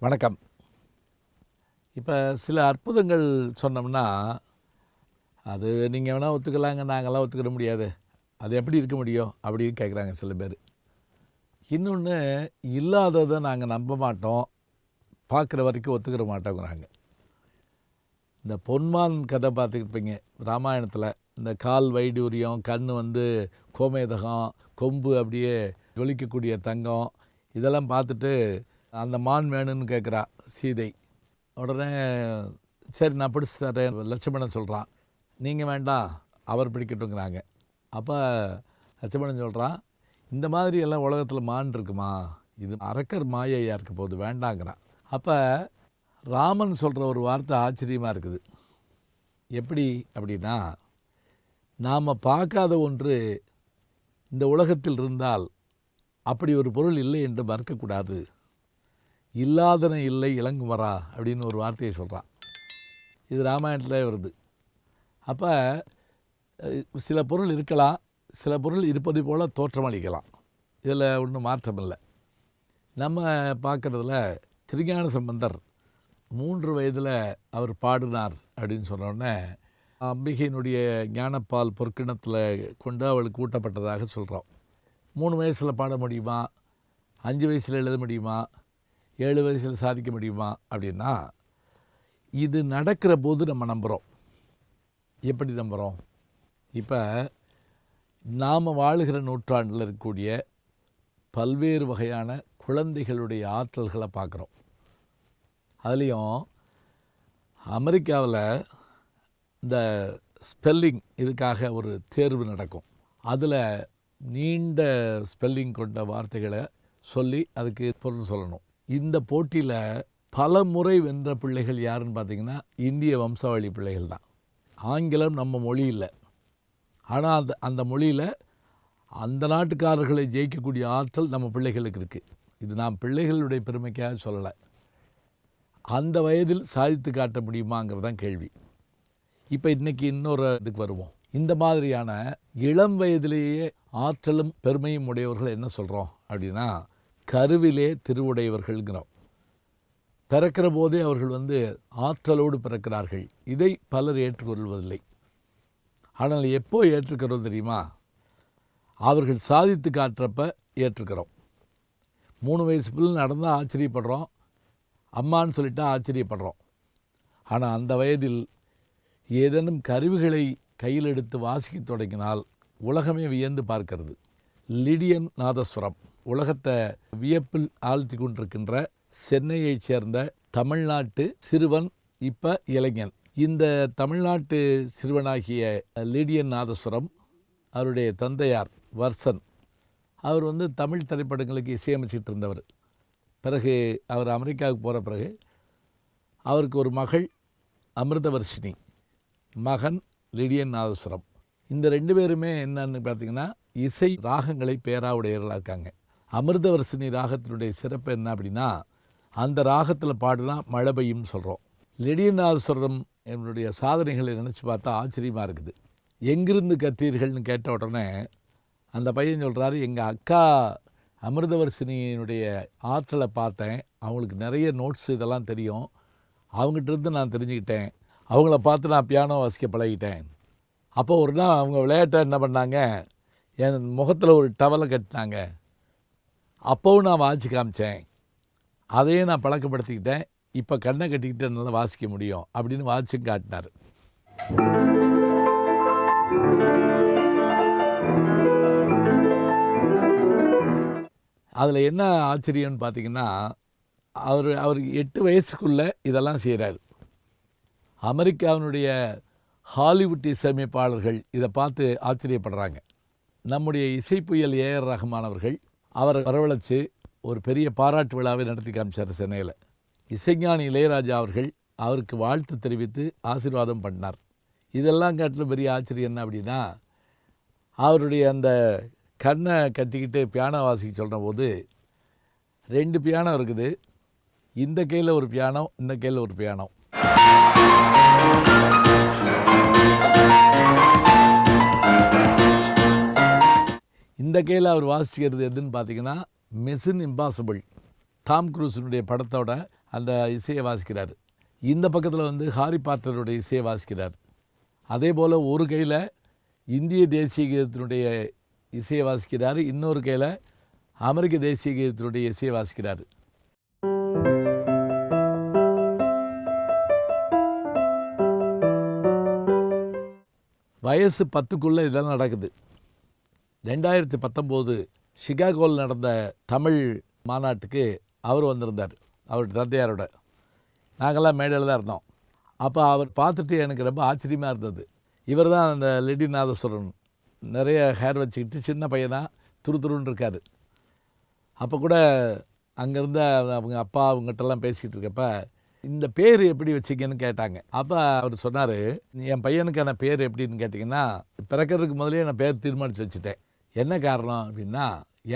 வணக்கம். இப்போ சில அற்புதங்கள் சொன்னோம்னா அது நீங்கள் வேணால் ஒத்துக்கலாங்க நாங்களாம் ஒத்துக்கிட முடியாது. அது எப்படி இருக்க முடியும்? அப்படின்னு கேட்குறாங்க சில பேர். இன்னொன்று இல்லாததை நாங்கள் நம்ப மாட்டோம். பார்க்குற வரைக்கும் ஒத்துக்கிற மாட்டோங்கிறாங்க. இந்த பொன்மான் கதை பார்த்துக்கிருப்பீங்க ராமாயணத்தில். இந்த கால் வைடூரியம் கண் வந்து கோமேதகம் கொம்பு அப்படியே ஜொலிக்கக்கூடிய தங்கம் இதெல்லாம் பார்த்துட்டு அந்த மான் வேணும்னு கேட்குறா சீதை. உடனே சரி நான் பிடிச்சி தரேன் லட்சுமணன் சொல்கிறான் நீங்கள் வேண்டாம் அவர் பிடிக்கட்டுங்கிறாங்க அப்போ லட்சுமணன் சொல்கிறான் இந்த மாதிரி எல்லாம் உலகத்தில் மான் இருக்குமா? இது அரக்கர் மாயையாக இருக்க போது வேண்டாங்கிறான் அப்போ ராமன் சொல்கிற ஒரு வார்த்தை ஆச்சரியமாக இருக்குது. எப்படி அப்படின்னா நாம் பார்க்காத ஒன்று இந்த உலகத்தில் இருந்தால் அப்படி ஒரு பொருள் இல்லை என்று மறக்கக்கூடாது. இல்லாதன இல்லை இளங்குமரா அப்படின்னு ஒரு வார்த்தையை சொல்கிறான் இது ராமாயணத்தில் வருது. அப்போ சில பொருள் இருக்கலாம் சில பொருள் இருப்பது போல் தோற்றமளிக்கலாம். இதில் ஒன்றும் மாற்றம் இல்லை நம்ம பார்க்குறதுல திருஞான சம்பந்தர் மூன்று வயதில் அவர் பாடினார் அப்படின்னு சொன்னோடனே அம்பிகையினுடைய ஞானப்பால் பொற்கிணத்தில் கொண்டு அவளுக்கு ஊட்டப்பட்டதாக சொல்கிறோம் மூணு வயசில் பாட முடியுமா? அஞ்சு வயசில் எழுத முடியுமா? ஏழு வயசில் சாதிக்க முடியுமா அப்படின்னா இது நடக்கிற போது நம்ம நம்புகிறோம் எப்படி நம்புகிறோம் இப்போ நாம் வாழுகிற நூற்றாண்டில் இருக்கக்கூடிய பல்வேறு வகையான குழந்தைகளுடைய ஆற்றல்களை பார்க்குறோம். அதுலேயும் அமெரிக்காவில் இந்த ஸ்பெல்லிங் இதுக்காக ஒரு தேர்வு நடக்கும். அதில் நீண்ட ஸ்பெல்லிங் கொண்ட வார்த்தைகளை சொல்லி அதுக்கு பொருள் சொல்லணும். இந்த போட்டியில் பல முறை வென்ற பிள்ளைகள் யாருன்னு பார்த்தீங்கன்னா இந்திய வம்சாவளி பிள்ளைகள் தான். ஆங்கிலம் நம்ம மொழி இல்லை ஆனால் அந்த அந்த மொழியில் அந்த நாட்டுக்காரர்களை ஜெயிக்கக்கூடிய ஆற்றல் நம்ம பிள்ளைகளுக்கு இருக்குது இது நாம் பிள்ளைகளுடைய பெருமைக்காக சொல்லலை. அந்த வயதில் சாதித்து காட்ட முடியுமாங்கிறது தான் கேள்வி. இப்போ இன்றைக்கி இன்னொரு இதுக்கு வருவோம். இந்த மாதிரியான இளம் வயதிலேயே ஆற்றலும் பெருமையும் உடையவர்கள் என்ன சொல்கிறோம் அப்படின்னா கருவிலே திருவுடையவர்கள்ங்கிறோம். பிறக்கிற போதே அவர்கள் வந்து ஆற்றலோடு பிறக்கிறார்கள். இதை பலர் ஏற்றுக்கொள்வதில்லை. ஆனால் எப்போ ஏற்றுக்கிறோம் தெரியுமா? அவர்கள் சாதித்து காட்டுறப்ப ஏற்றுக்கிறோம். மூணு வயசு பிள்ளை நடந்தால் ஆச்சரியப்படுறோம். அம்மான்னு சொல்லிட்டா ஆச்சரியப்படுறோம். ஆனால் அந்த வயதில் ஏதேனும் கருவிகளை கையில் எடுத்து வாசிக்க தொடங்கினால் உலகமே வியந்து பார்க்கிறது. லிடியன் நாதஸ்வரம். உலகத்தை வியப்பில் ஆழ்த்தி கொண்டிருக்கின்ற சென்னையைச் சேர்ந்த தமிழ்நாட்டு சிறுவன் இப்போ இளைஞன். இந்த தமிழ்நாட்டு சிறுவனாகிய லீடியன் நாதஸ்வரம் அவருடைய தந்தையார் வர்சன் அவர் வந்து தமிழ் திரைப்படங்களுக்கு இசையமைச்சிட்டு இருந்தவர். பிறகு அவர் அமெரிக்காவுக்கு போகிற பிறகு அவருக்கு ஒரு மகள் அமிர்தவர்ஷினி மகன் லிடியன் நாதஸ்வரம். இந்த ரெண்டு பேருமே என்னன்னு பார்த்தீங்கன்னா இசை ராகங்களை பேராவுடையவர்களாக இருக்காங்க. அமிர்தவர்சினி ராகத்தினுடைய சிறப்பு என்ன அப்படின்னா அந்த ராகத்தில் பாடுனா மழை பெய்யும் சொல்கிறோம் லெடியநாதஸ்வரம் என்னுடைய சாதனைகளை நினச்சி பார்த்தா ஆச்சரியமாக இருக்குது. எங்கிருந்து கற்றீர்கள்னு கேட்ட உடனே அந்த பையன் சொல்கிறாரு எங்கள் அக்கா அமிர்தவர்சினியினுடைய ஆற்றலை பார்த்தேன். அவங்களுக்கு நிறைய நோட்ஸ் இதெல்லாம் தெரியும். அவங்ககிட்ட இருந்து நான் தெரிஞ்சுக்கிட்டேன். அவங்கள பார்த்து நான் பியானோ வாசிக்க பழகிட்டேன். அப்போ ஒரு நாள் அவங்க விளையாட்டை என்ன பண்ணாங்க? என் முகத்தில் ஒரு டவலை கட்டினாங்க. அப்போவும் நான் வாசிச்சு காமிச்சேன். அதையும் நான் பழக்கப்படுத்திக்கிட்டேன். இப்போ கண்ணை கட்டிக்கிட்டு என்னால் வாசிக்க முடியும் அப்படின்னு வாசிச்சும் காட்டினார். அதில் என்ன ஆச்சரியம்னு பார்த்தீங்கன்னா அவர் அவர் எட்டு வயசுக்குள்ளே இதெல்லாம் செய்கிறார் அமெரிக்காவினுடைய ஹாலிவுட் இசையமைப்பாளர்கள் இதை பார்த்து ஆச்சரியப்படுறாங்க. நம்முடைய இசைப்புயல் ஏஆர் ரஹ்மான் அவர்கள் அவரை வரவழைச்சு ஒரு பெரிய பாராட்டு விழாவை நடத்தி காமிச்சார் சென்னையில். இசைஞானி இளையராஜா அவர்கள் அவருக்கு வாழ்த்து தெரிவித்து ஆசீர்வாதம் பண்ணார். இதெல்லாம் காட்டிலும் பெரிய ஆச்சரியம் என்ன அப்படின்னா அவருடைய அந்த கண்ணை கட்டிக்கிட்டு பியானோ வாசிக்க சொல்கிற போது ரெண்டு பியானோ இருக்குது. இந்த கையில் ஒரு பியானோ இந்த கையில் ஒரு பியானோ இந்த கையில் அவர் வாசிக்கிறது எதுன்னு பார்த்தீங்கன்னா மிஷின் இம்பாசிபிள் டாம் குரூஸினுடைய படத்தோட அந்த இசையை வாசிக்கிறார். இந்த பக்கத்தில் வந்து ஹாரி பாட்டருடைய இசையை வாசிக்கிறார். அதே போல் ஒரு கையில் இந்திய தேசிய கீதத்தினுடைய இசையை வாசிக்கிறார். இன்னொரு கையில் அமெரிக்க தேசிய கீதத்தினுடைய இசையை வாசிக்கிறார். வயசு பத்துக்குள்ளே இதெல்லாம் நடக்குது. ரெண்டாயிரத்தி பத்தொம்போது சிகாகோவில் நடந்த தமிழ் மாநாட்டுக்கு அவர் வந்திருந்தார் அவர் தந்தையாரோட. நாங்கள்லாம் மேடையில் தான் இருந்தோம். அப்போ அவர் பார்த்துட்டு எனக்கு ரொம்ப ஆச்சரியமாக இருந்தது. இவர் தான் அந்த லெடி நாதஸ்வரன் நிறைய ஹேர் வச்சுக்கிட்டு சின்ன பையனாக துரு துருன்னு இருக்கார். அப்போ கூட அங்கேருந்த அவங்க அப்பா அவங்ககிட்டலாம் பேசிக்கிட்டு இருக்கப்ப இந்த பேர் எப்படி வச்சிங்கன்னு கேட்டாங்க. அப்போ அவர் சொன்னார் என் பையனுக்கான பேர் எப்படின்னு கேட்டிங்கன்னா பிறக்கிறதுக்கு முதலே நான் பேர் தீர்மானித்து வச்சுட்டேன். என்ன காரணம் அப்படின்னா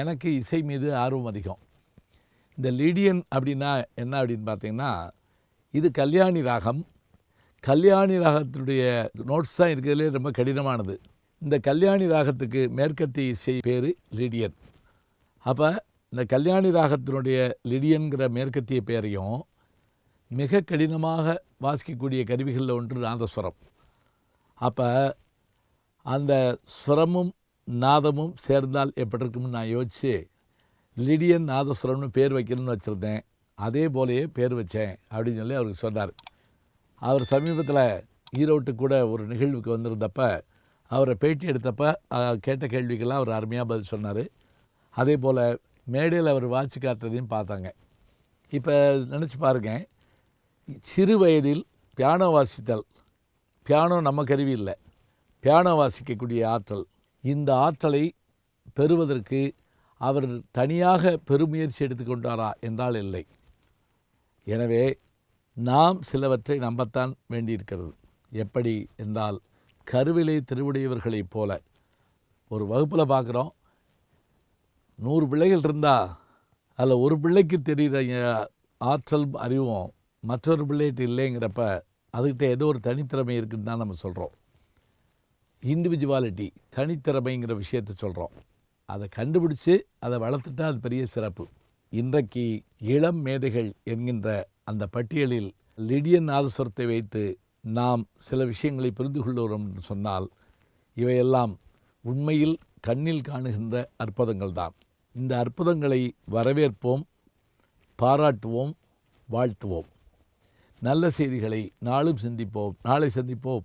எனக்கு இசை மீது ஆர்வம் அதிகம். இந்த லீடியன் அப்படின்னா என்ன அப்படின்னு பார்த்தீங்கன்னா இது கல்யாணி ராகம். கல்யாணி ராகத்தினுடைய நோட்ஸ் தான் இருக்கிறதுலே ரொம்ப கடினமானது. இந்த கல்யாணி ராகத்துக்கு மேற்கத்திய இசை பேர் லிடியன். அப்போ இந்த கல்யாணி ராகத்தினுடைய லிடியன்கிற மேற்கத்திய பேரையும் மிக கடினமாக வாசிக்கக்கூடிய கருவிகளில் ஒன்று நாதஸ்வரம் அப்போ அந்த ஸ்வரமும் நாதமும் சேர்ந்தால் எப்படி இருக்கும்னு நான் யோசித்து லிடியன் நாதஸ்வரம்னு பேர் வைக்கணும்னு வச்சுருந்தேன். அதே போலேயே பேர் வச்சேன் அப்படின்னு சொல்லி அவருக்கு சொன்னார். அவர் சமீபத்தில் ஈரோட்டு கூட ஒரு நிகழ்வுக்கு வந்திருந்தப்ப அவரை பேட்டி எடுத்தப்போ கேட்ட கேள்விக்கெல்லாம் அவர் அருமையாக பதில் சொன்னார். அதே போல் மேடையில் அவர் வாட்சி காட்டுறதையும் பார்த்தாங்க. இப்போ நினச்சி பாருங்க சிறு வயதில் பியானோ வாசித்தல் பியானோ நம்ம கருவி இல்லை. பியானோ வாசிக்கக்கூடிய ஆற்றல் இந்த ஆற்றலை பெறுவதற்கு அவர் தனியாக பெருமுயற்சி எடுத்துக்கொண்டாரா என்றால் இல்லை. எனவே நாம் சிலவற்றை நம்பத்தான் வேண்டியிருக்கிறது. எப்படி என்றால் கருவிலை திருவுடையவர்களைப் போல. ஒரு வகுப்பில் பார்க்குறோம். நூறு பிள்ளைகள் இருந்தால் அதில் ஒரு பிள்ளைக்கு தெரிகிற ஆற்றல் அறிவும். மற்றொரு பிள்ளைகிட்ட இல்லைங்கிறப்ப அதுக்கிட்ட ஏதோ ஒரு தனித்திறமை இருக்குன்னு தான் நம்ம சொல்கிறோம் இண்டிவிஜுவாலிட்டி தனித்திறமைங்கிற விஷயத்தை சொல்கிறோம் அதை கண்டுபிடிச்சு அதை வளர்த்துட்டா அது பெரிய சிறப்பு. இன்றைக்கு இளம் மேதைகள் என்கின்ற அந்த பட்டியலில் லிடியன் நாதஸ்வரத்தை வைத்து நாம் சில விஷயங்களை புரிந்து கொள்கிறோம் என்று சொன்னால் இவையெல்லாம் உண்மையில் கண்ணில் காணுகின்ற அற்புதங்கள் தான். இந்த அற்புதங்களை வரவேற்போம் பாராட்டுவோம் வாழ்த்துவோம். நல்ல செய்திகளை நாளும் சிந்திப்போம் நாளை சந்திப்போம்.